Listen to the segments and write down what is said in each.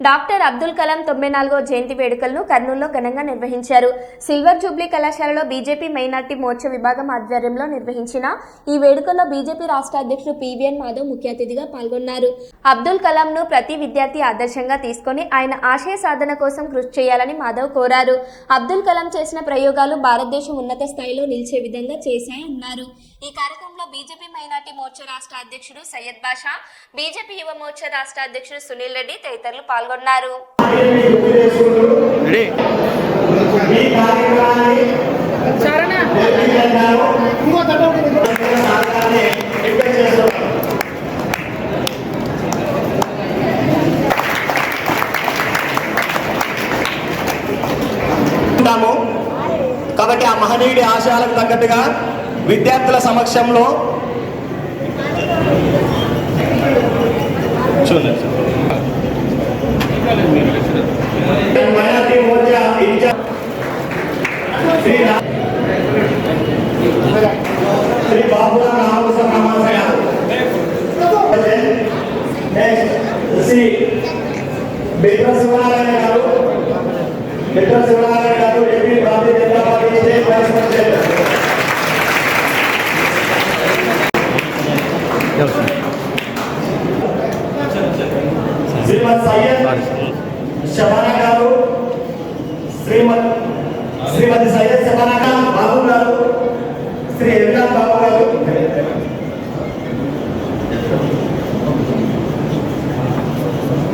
Doctor Abdul Kalam తొంభై నాలుగో జయంతి వేడుకలను కర్నూలులో ఘనంగా నిర్వహించారు. సిల్వర్ జూబ్లీ కళాశాలలో బీజేపీ మైనార్టీ మోర్చా విభాగం ఆధ్వర్యంలో నిర్వహించిన ఈ వేడుకల్లో బీజేపీ రాష్ట్ర అధ్యక్షుడు పివిఎన్ మాధవ్ ముఖ్య అతిథిగా పాల్గొన్నారు. అబ్దుల్ కలాం ను ప్రతి విద్యార్థి ఆదర్శంగా తీసుకొని ఆయన ఆశయ సాధన కోసం కృషి చేయాలని మాధవ్ కోరారు. అబ్దుల్ కలాం చేసిన ప్రయోగాలు భారతదేశం ఉన్నత స్థాయిలో నిలిచే విధంగా చేశాయన్నారు. ఈ కార్యక్రమంలో బీజేపీ మైనార్టీ మోర్చా రాష్ట్ర అధ్యక్షుడు సయ్యద్ బాషా బీజేపీ యువ మోర్చా రాష్ట్ర అధ్యక్షుడు సునీల్ రెడ్డి తదితరులు పాల్గొన్నారు ఉంటాము. కాబట్టి ఆ మహనీయుడి ఆశయాలకు తగ్గట్టుగా విద్యార్థుల సమక్షంలో చూడండి. నెక్స్ట్ శ్రీ బిట్ర శివనారాయణ గారు బిట్ర శివనారాయణ గారు AP Bharatiya Janata party state vice president శ్రీమద్ సయ్యద్ శబానా గారు శ్రీమద్ శ్రీమతి సయ్యద్ శబానా ఖాన్ బాబు గారు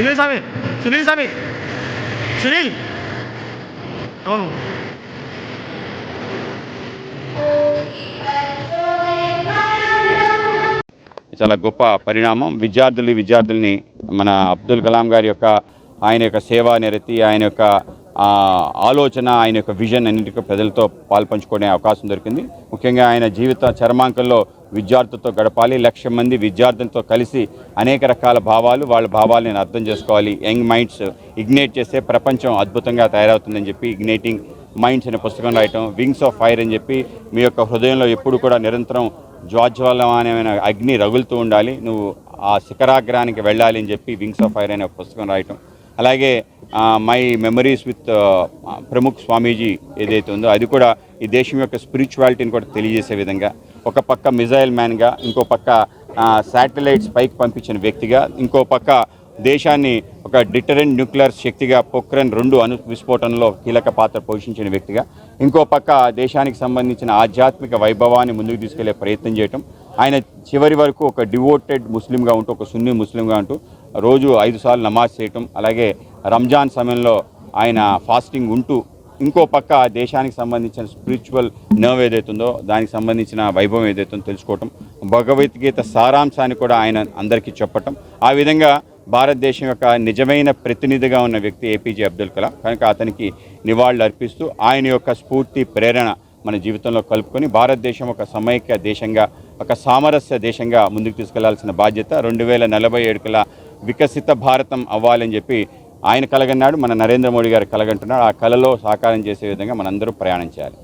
సునీల్ స్వామి సునీల్ స్వామి సునీల్ అవును చాలా గొప్ప పరిణామం. విద్యార్థులు విద్యార్థుల్ని మన అబ్దుల్ కలాం గారి యొక్క ఆయన యొక్క సేవా నిరతి ఆయన యొక్క ఆలోచన ఆయన యొక్క విజన్ అన్నింటికీ ప్రజలతో పాల్పంచుకునే అవకాశం దొరికింది. ముఖ్యంగా ఆయన జీవిత చర్మాంకంలో విద్యార్థులతో గడపాలి లక్ష మంది విద్యార్థులతో కలిసి అనేక రకాల భావాలు వాళ్ళ భావాలను అర్థం చేసుకోవాలి. యంగ్ మైండ్స్ ఇగ్నేట్ చేస్తే ప్రపంచం అద్భుతంగా తయారవుతుందని చెప్పి ఇగ్నేటింగ్ మైండ్స్ అనే పుస్తకం రాయటం వింగ్స్ ఆఫ్ ఫైర్ అని చెప్పి మీ యొక్క హృదయంలో ఎప్పుడు కూడా నిరంతరం జ్వాజ్వలమానమైన అగ్ని రగులుతూ ఉండాలి. నువ్వు ఆ శిఖరాగ్రానికి వెళ్ళాలి అని చెప్పి వింగ్స్ ఆఫ్ ఫైర్ అనే పుస్తకం రాయటం. అలాగే my memories with Pramukh Swamiji ఏదైతే ఉందో అది కూడా ఈ దేశం యొక్క స్పిరిచువాలిటీని కూడా తెలియజేసే విధంగా ఒక పక్క మిజైల్ మ్యాన్గా ఇంకో పక్క శాటిలైట్స్ పైకి పంపించిన వ్యక్తిగా ఇంకో పక్క దేశాన్ని ఒక డిటరెంట్ న్యూక్లియర్ శక్తిగా పొక్రన్ రెండు అణు విస్ఫోటనలో కీలక పాత్ర పోషించిన వ్యక్తిగా ఇంకో పక్క దేశానికి సంబంధించిన ఆధ్యాత్మిక వైభవాన్ని ముందుకు తీసుకెళ్ళే ప్రయత్నం చేయటం. ఆయన చివరి వరకు ఒక డివోటెడ్ ముస్లింగా ఉంటూ ఒక సున్నీ ముస్లింగా ఉంటూ రోజు ఐదు సార్లు నమాజ్ చేయటం. అలాగే రంజాన్ సమయంలో ఆయన ఫాస్టింగ్ ఉంటూ ఇంకో పక్క దేశానికి సంబంధించిన స్పిరిచువల్ నర్వ్ ఏదైతుందో దానికి సంబంధించిన వైభవం ఏదైతుందో తెలుసుకోవటం భగవద్గీత సారాంశాన్ని కూడా ఆయన అందరికీ చెప్పటం. ఆ విధంగా భారతదేశం యొక్క నిజమైన ప్రతినిధిగా ఉన్న వ్యక్తి ఏపీజే అబ్దుల్ కలాం. కనుక అతనికి నివాళులు అర్పిస్తూ ఆయన యొక్క స్ఫూర్తి ప్రేరణ మన జీవితంలో కలుపుకొని భారతదేశం ఒక సమైక్య దేశంగా ఒక సామరస్య దేశంగా ముందుకు తీసుకెళ్ళాల్సిన బాధ్యత రెండు వేల నలభై ఏడుకల వికసిత భారతం అవ్వాలని చెప్పి ఆయన కలగన్నాడు మన నరేంద్ర మోడీ గారు కలగంటున్నాడు. ఆ కళలో సాకారం చేసే విధంగా మనందరూ ప్రయాణం చేయాలి.